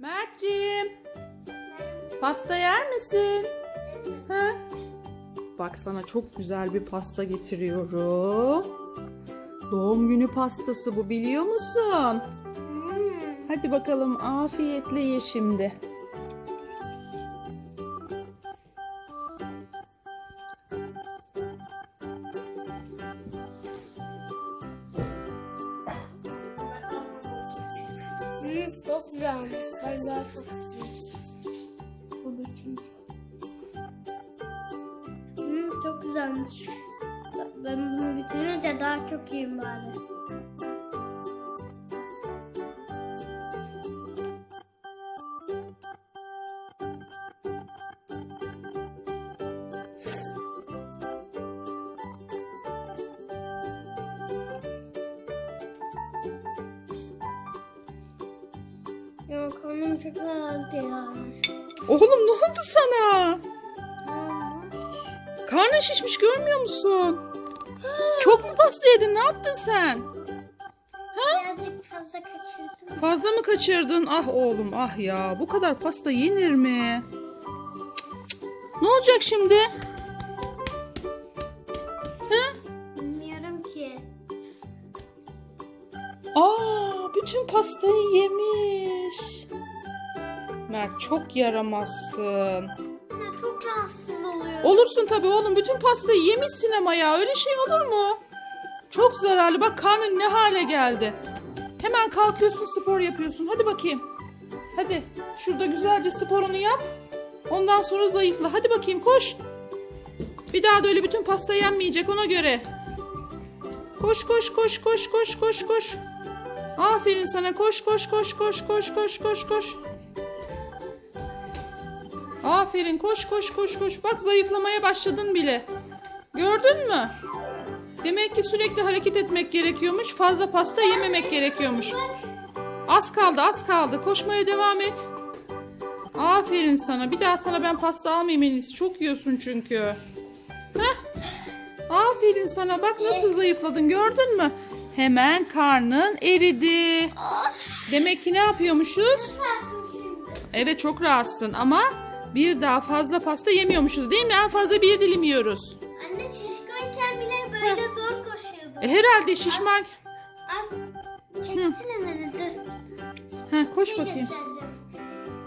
Mert'ciğim pasta yer misin? Ha? Bak sana çok güzel bir pasta getiriyorum. Doğum günü pastası bu biliyor musun? Hadi bakalım afiyetle ye şimdi. Hmm, çok güzel. Daha çok Bu bitince. Hmm, çok güzelmiş. Ben bunu bitirince daha çok yiyeyim bari. Çok. Oğlum ne oldu sana? Karnın şişmiş görmüyor musun? Çok mu pasta yedin? Ne yaptın sen? Birazcık fazla kaçırdım. Fazla mı kaçırdın? Ah oğlum ah ya. Bu kadar pasta yenir mi? Cık, cık, cık. Ne olacak şimdi? Bilmiyorum ki. Aa, bütün pastayı yemiş. Mert çok yaramazsın. Anne çok rahatsız oluyor. Olursun tabii oğlum. Bütün pastayı yemişsin ama ya. Öyle şey olur mu? Çok zararlı. Bak karnın ne hale geldi. Hemen kalkıyorsun spor yapıyorsun. Hadi bakayım. Hadi. Şurada güzelce sporunu yap. Ondan sonra zayıfla. Hadi bakayım koş. Bir daha da öyle bütün pasta yenmeyecek ona göre. Koş koş koş koş koş koş koş. Aferin sana. Koş koş koş koş koş koş koş koş. Aferin koş koş koş koş. Bak zayıflamaya başladın bile. Gördün mü? Demek ki sürekli hareket etmek gerekiyormuş. Fazla pasta yememek gerekiyormuş. Az kaldı az kaldı. Koşmaya devam et. Aferin sana. Bir daha sana ben pasta almayayım en iyisi. Çok yiyorsun çünkü. Heh. Aferin sana. Bak nasıl zayıfladın gördün mü? Hemen karnın eridi. Demek ki ne yapıyormuşuz? Evet çok rahatsın ama bir daha fazla pasta yemiyormuşuz değil mi? En fazla bir dilim yiyoruz. Anne şişkoyken bile böyle zor koşuyordu. E, herhalde şişman. Az çeksene beni dur. Ha, koş Şey bakayım.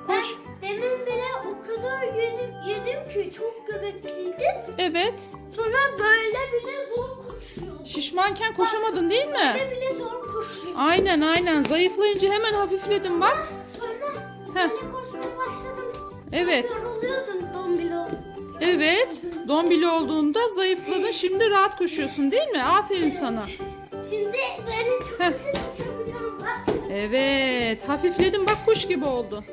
Koş. Ben demin bile o kadar yedim, yedim ki çok göbekliydim. Evet. Sonra böyle bile zor koşuyor. Şişmanken koşamadın değil mi? Böyle bile zor koşuyor. Aynen aynen. Zayıflayınca hemen hafifledin bak. Sonra Heh. böyle koşmaya başladım. Evet. Yoruluyordum dombilo. Evet. Dombili olduğunda zayıfladın. Şimdi rahat koşuyorsun değil mi? Aferin sana. Şimdi böyle çok Heh. bak. Evet. Hafifledin bak kuş gibi oldu.